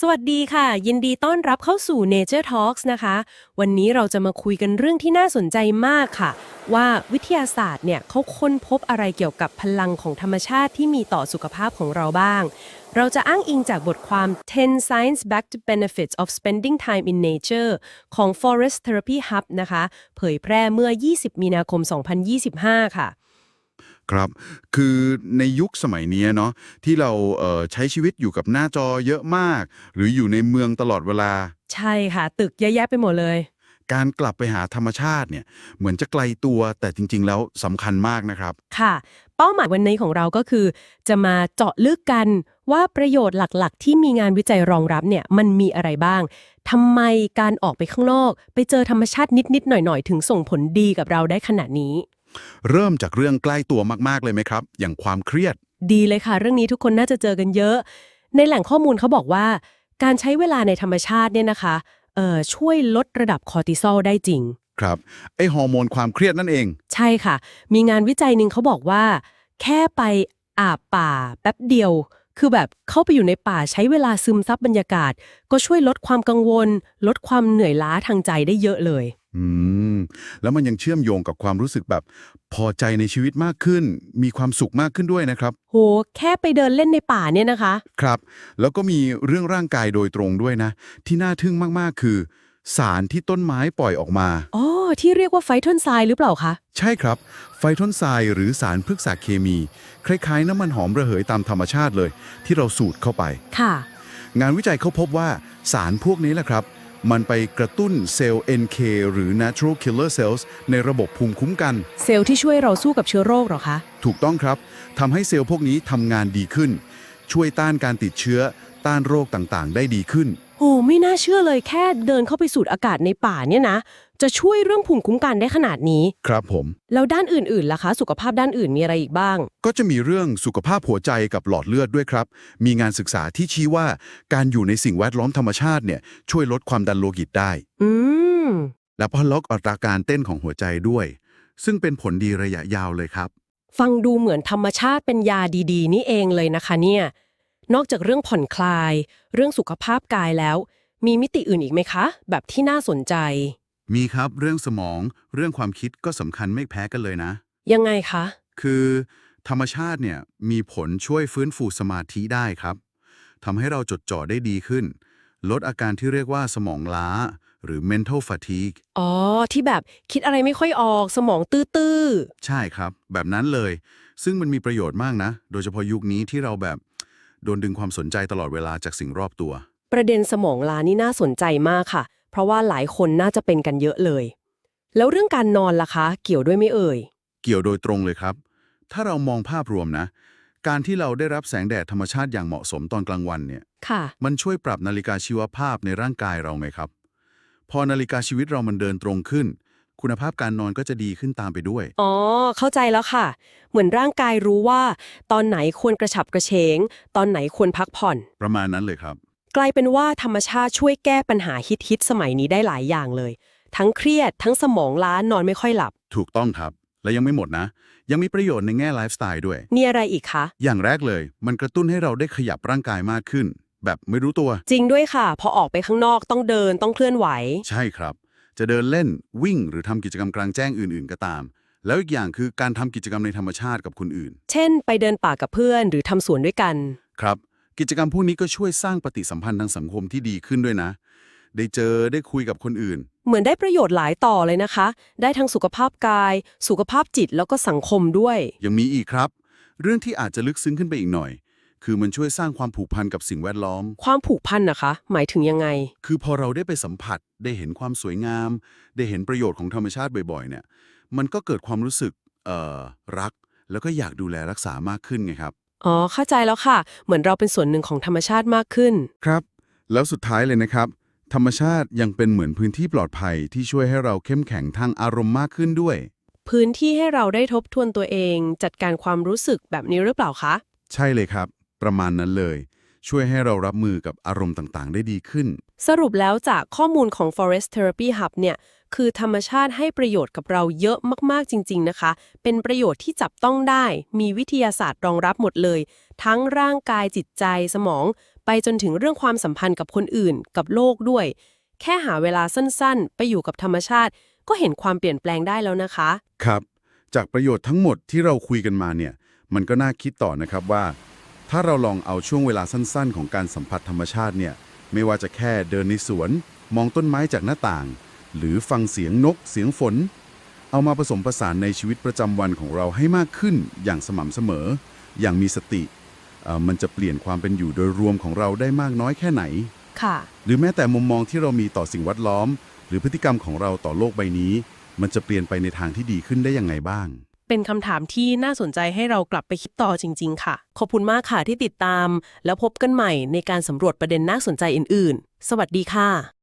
สวัสดีค่ะ ยินดีต้อนรับเข้าสู่ Nature Talks นะคะ วันนี้เราจะมาคุยกันเรื่องที่น่าสนใจมากค่ะ ว่าวิทยาศาสตร์เนี่ยเขาค้นพบอะไรเกี่ยวกับพลังของธรรมชาติที่มีต่อสุขภาพของเราบ้าง เราจะอ้างอิงจากบทความ 10 Science Backed Benefits of Spending Time in Nature ของ Forest Therapy Hub นะคะ เผยแพร่เมื่อ 20 มีนาคม 2025 ค่ะ ครับ คือในยุคสมัยนี้เนาะที่เราเอ่อใช้ชีวิตอยู่กับหน้าจอเยอะมาก หรืออยู่ในเมืองตลอดเวลา ใช่ค่ะ ตึกเยอะแยะไปหมดเลย การกลับไปหาธรรมชาติเนี่ยเหมือนจะไกลตัวแต่จริง ๆ แล้วสำคัญมากนะครับ ค่ะ เป้าหมายวันนี้ของเราก็คือ จะมาเจาะลึกกันว่าประโยชน์หลักๆ ที่มีงานวิจัยรองรับเนี่ยมันมีอะไรบ้างทำไมการออกไปข้างนอก ไปเจอธรรมชาตินิดๆหน่อยๆ ถึงส่งผลดีกับเราได้ขนาดนี้ เริ่มจากเรื่องใกล้ตัวมากๆเลยไหมครับ อย่างความเครียด ดีเลยค่ะ เรื่องนี้ทุกคนน่าจะเจอกันเยอะ ในแหล่งข้อมูลเขาบอกว่า การใช้เวลาในธรรมชาติเนี่ยนะคะเอ่อช่วยลดระดับคอร์ติซอลได้จริง ครับไอฮอร์โมนความเครียดนั่นเอง ใช่ค่ะ มีงานวิจัยหนึ่งเขาบอกว่า แค่ไปอาบป่าแป๊บเดียว คือแบบเข้าไปอยู่ในป่าใช้เวลาซึมซับบรรยากาศ ก็ช่วยลดความกังวล ลดความเหนื่อยล้าทางใจได้เยอะเลย อืม แล้วมันยังเชื่อมโยงกับความรู้สึกแบบ พอใจในชีวิตมากขึ้น มีความสุขมากขึ้นด้วยนะครับ โห แค่ไปเดินเล่นในป่าเนี่ยนะคะ ครับ แล้วก็มีเรื่องร่างกายโดยตรงด้วยนะ ที่น่าทึ่งมาก ๆ คือ สารที่ต้นไม้ปล่อยออกมา อ๋อ ที่เรียกว่าไฟทอนไซด์หรือเปล่าคะ ใช่ครับ ไฟทอนไซด์หรือสารพฤกษเคมี คล้าย ๆ น้ำมันหอมระเหยตามธรรมชาติเลย ที่เราสูดเข้าไป ค่ะ งานวิจัยเขาพบว่าสารพวกนี้แหละครับ มันไปกระตุ้นเซลล์ NK หรือ natural killer cells ในระบบภูมิคุ้มกัน เซลล์ที่ช่วยเราสู้กับเชื้อโรคเหรอคะ ถูกต้องครับทำให้เซลล์พวกนี้ทำงานดีขึ้น ช่วยต้านการติดเชื้อ ต้านโรคต่างๆ ได้ดีขึ้น โอ้ไม่น่าเชื่อเลยแค่เดินเข้าไปสูดอากาศในป่าเนี่ยนะ จะช่วยเรื่องภูมิคุ้มกันได้ขนาดนี้ ครับผม แล้วด้านอื่นๆล่ะคะ สุขภาพด้านอื่นมีอะไรอีกบ้าง ก็จะมีเรื่องสุขภาพหัวใจกับหลอดเลือดด้วยครับ มีงานศึกษาที่ชี้ว่าการอยู่ในสิ่งแวดล้อมธรรมชาติเนี่ยช่วยลดความดันโลหิตได้ อืม และพอล็อกอัตราการเต้นของหัวใจด้วย ซึ่งเป็นผลดีระยะยาวเลยครับ ฟังดูเหมือนธรรมชาติเป็นยาดี ๆ นี่เองเลยนะคะเนี่ย นอกจากเรื่องผ่อนคลาย เรื่องสุขภาพกายแล้ว มีมิติอื่นอีกไหมคะ แบบที่น่าสนใจ มีครับเรื่องสมอง เรื่องความคิดก็สำคัญไม่แพ้กันเลยนะ ยังไงคะ คือธรรมชาติเนี่ยมีผลช่วยฟื้นฟูสมาธิได้ครับทำให้เราจดจ่อได้ดีขึ้น ลดอาการที่เรียกว่าสมองล้า หรือ mental fatigue อ๋อ ที่แบบคิดอะไรไม่ค่อยออกสมองตื้อใช่ครับ แบบนั้นเลย ซึ่งมันมีประโยชน์มากนะ โดยเฉพาะยุคนี้ที่เราแบบ โดนดึงความสนใจตลอดเวลาจากสิ่งรอบตัวๆประเด็นสมองลานี่น่าสนใจมากค่ะ เพราะว่าหลายคนน่าจะเป็นกันเยอะเลย แล้วเรื่องการนอนล่ะคะ เกี่ยวด้วยไหม่เอ่ย เกี่ยวโดยตรงเลยครับ ถ้าเรามองภาพรวมนะ การที่เราได้รับแสงแดดธรรมชาติอย่างเหมาะสมตอนกลางวันเนี่ย ค่ะ มันช่วยปรับนาฬิกาชีวภาพในร่างกายเราไงครับ พอนาฬิกาชีวิตเรามันเดินตรงขึ้น คุณภาพการนอนก็จะดีขึ้นตามไปด้วย อ๋อ เข้าใจแล้วค่ะ เหมือนร่างกายรู้ว่า ตอนไหนควรกระฉับกระเฉง ตอนไหนควรพักผ่อน ประมาณนั้นเลยครับ กลายเป็นว่าธรรมชาติช่วยแก้ปัญหาฮิตๆสมัยนี้ได้หลายอย่างเลย ทั้งเครียด ทั้งสมองล้านอนไม่ค่อยหลับ ถูกต้องครับ และยังไม่หมดนะ ยังมีประโยชน์ในแง่ไลฟ์สไตล์ด้วย มีอะไรอีกคะ อย่างแรกเลย มันกระตุ้นให้เราได้ขยับร่างกายมากขึ้น แบบไม่รู้ตัว จริงด้วยค่ะ พอออกไปข้างนอกต้องเดินต้องเคลื่อนไหว ใช่ครับ จะเดินเล่นวิ่งหรือทำกิจกรรมกลางแจ้งอื่น ๆ ก็ตาม แล้วอีกอย่างคือการทำกิจกรรมในธรรมชาติกับคนอื่น เช่น ไปเดินป่ากับเพื่อนหรือทำสวนด้วยกัน ครับ กิจกรรมพวกนี้ก็ช่วยสร้างปฏิสัมพันธ์ทางสังคมที่ดีขึ้นด้วยนะ ได้เจอได้คุยกับคนอื่น เหมือนได้ประโยชน์หลายต่อเลยนะคะ ได้ทั้งสุขภาพกาย สุขภาพจิตแล้วก็สังคมด้วย ยังมีอีกครับ เรื่องที่อาจจะลึกซึ้งขึ้นไปอีกหน่อย คือมันช่วยสร้างความผูกพันกับสิ่งแวดล้อม ความผูกพันนะคะ หมายถึงยังไง คือพอเราได้ไปสัมผัสได้เห็นความสวยงาม ได้เห็นประโยชน์ของธรรมชาติบ่อยๆ เนี่ย มันก็เกิดความรู้สึกเอ่อรัก แล้วก็อยากดูแลรักษามากขึ้นไงครับ อ๋อ เข้าใจแล้วค่ะ เหมือนเราเป็นส่วนหนึ่งของธรรมชาติมากขึ้น ครับ แล้วสุดท้ายเลยนะครับ ธรรมชาติยังเป็นเหมือนพื้นที่ปลอดภัยที่ช่วยให้เราเข้มแข็งทางอารมณ์มากขึ้นด้วย พื้นที่ให้เราได้ทบทวนตัวเอง จัดการความรู้สึกแบบนี้หรือเปล่าคะ ใช่เลยครับ ประมาณนั้นเลย ช่วยให้เรารับมือกับอารมณ์ต่างๆ ได้ดีขึ้น สรุปแล้วจากข้อมูลของ Forest Therapy Hub เนี่ยคือธรรมชาติให้ประโยชน์กับเราเยอะมากๆจริง ๆนะคะ เป็นประโยชน์ที่จับต้องได้ มีวิทยาศาสตร์รองรับหมดเลย ทั้งร่างกายจิตใจสมอง ไปจนถึงเรื่องความสัมพันธ์กับคนอื่น กับโลกด้วย แค่หาเวลาสั้นๆ ไปอยู่กับธรรมชาติ ก็เห็นความเปลี่ยนแปลงได้แล้วนะคะ ครับ จากประโยชน์ทั้งหมดที่เราคุยกันมาเนี่ย มันก็น่าคิดต่อนะครับว่า ถ้าเราลองเอาช่วงเวลาสั้นๆ ของการสัมผัสธรรมชาติเนี่ย ไม่ว่าจะแค่เดินในสวน มองต้นไม้จากหน้าต่าง หรือฟังเสียงนก เสียงฝน เอามาผสมผสานในชีวิตประจำวันของเราให้มากขึ้น อย่างสม่ำเสมอ อย่างมีสติเอ่อมันจะเปลี่ยนความเป็นอยู่โดยรวมของเราได้มากน้อยแค่ไหน ค่ะ หรือแม้แต่มุมมองที่เรามีต่อสิ่งแวดล้อม หรือพฤติกรรมของเราต่อโลกใบนี้ มันจะเปลี่ยนไปในทางที่ดีขึ้นได้ยังไงบ้าง เป็นคำถามที่น่าสนใจให้เรากลับไปคิดต่อจริง ๆ ค่ะ ขอบคุณมากค่ะที่ติดตาม แล้วพบกันใหม่ในการสำรวจประเด็นน่าสนใจอื่น ๆ สวัสดีค่ะ